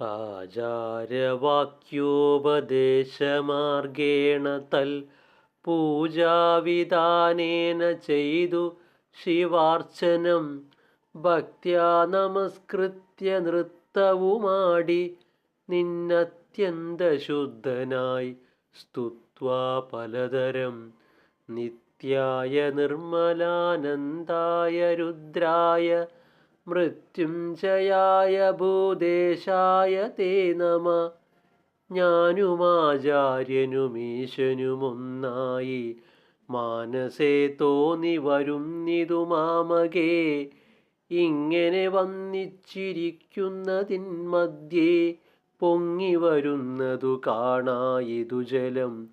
ആചാര്യവാക്യോപദേശമാർഗേണ തൽ പൂജാവിധാനേന ചെയ്തു ശിവാർച്ചനം. ഭക്ത്യാ നമസ്കൃത്യ നൃത്തവുമാടി നിന്നത്യന്തശുദ്ധനായി സ്തുത്വാ പലതരം. നിത്യായ നിർമ്മലാനന്ദായ രുദ്രായ മൃത്യുഞ്ജയായ ഭൂദേശായ തേ നമ. ഞാനുമാചാര്യനുമീശനുമൊന്നായി മാനസേ തോന്നി വരുന്നിതു മാമകേ. ഇങ്ങനെ വന്നിച്ചിരിക്കുന്നതിൻ മധ്യേ പൊങ്ങി വരുന്നതു കാണായിതു ജലം.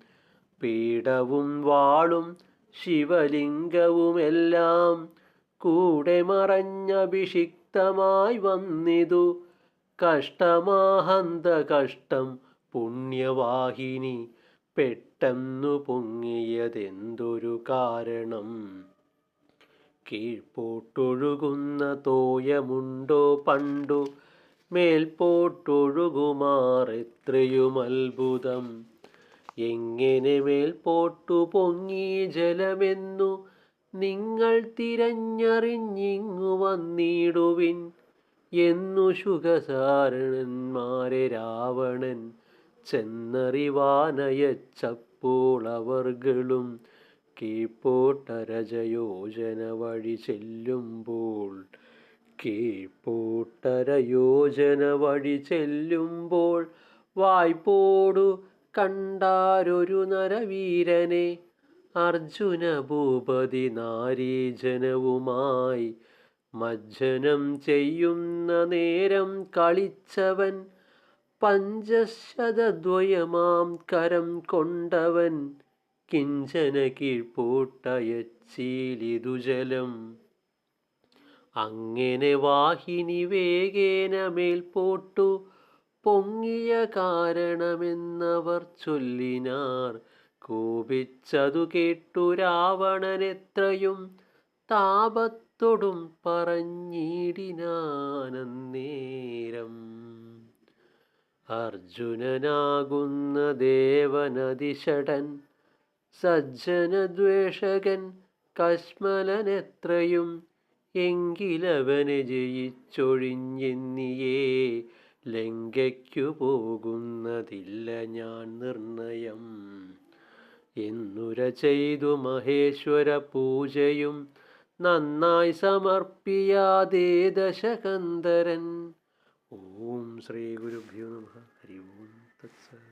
പീഠവും വാളും ശിവലിംഗവുമെല്ലാം കൂടെ മറഞ്ഞഭിഷിക്തമായി വന്നിതു. കഷ്ടമാഹന്ത കഷ്ടം പുണ്യവാഹിനി പെട്ടെന്നു പൊങ്ങിയതെന്തൊരു കാരണം. കീഴ്പോട്ടൊഴുകുന്ന തോയമുണ്ടോ പണ്ടു? മേൽപോട്ടൊഴുകുമാറെത്രയും അത്ഭുതം എങ്ങനെ മേൽപോട്ടു പൊങ്ങി ജലമെന്നു നിങ്ങൾ തിരഞ്ഞറിഞ്ഞിങ്ങു വന്നിടുവിൻ. എന്നു ശുഖസാരണന്മാരെ രാവണൻ ചെന്നറിവാനയച്ചപ്പോൾ അവർകളും കീഴ്പോട്ടരജയോജന വഴി ചെല്ലുമ്പോൾ കീഴ്പോട്ടരയോജന വഴി ചെല്ലുമ്പോൾ വായ്പോടു കണ്ടാരൊരു നരവീരനെ അർജുന ഭൂപതി നാരീജനവുമായി മജ്ജനം ചെയ്യുന്ന നേരം കളിച്ചവൻ പഞ്ചശതദ്വയമാം കരം കൊണ്ടവൻ കിഞ്ചന കീഴ്പോട്ടയച്ചീലിതുജലം അങ്ങനെ വാഹിനി വേഗേന മേൽപോട്ടു പൊങ്ങിയ കാരണമെന്നവർ ചൊല്ലിനാർ കോപിച്ചതു കേട്ടു രാവണനെത്രയും താപത്തൊടും പറഞ്ഞിടിനാനന്നേരം. അർജുനനാകുന്ന ദേവനതിഷടൻ സജ്ജനദ്വേഷകൻ കശ്മലനെത്രയും എങ്കിലവനെ ജയിച്ചൊഴിഞ്ഞെന്നിയേ ലങ്കയ്ക്കു പോകുന്നതില്ല ഞാൻ നിർണയം. എന്നുര ചെയ്തു മഹേശ്വര പൂജയും നന്നായി സമർപ്പിയാതേ ദശകന്ധരൻ. ഓം ശ്രീ ഗുരുഭ്യോ നമ. ഹരി ഓം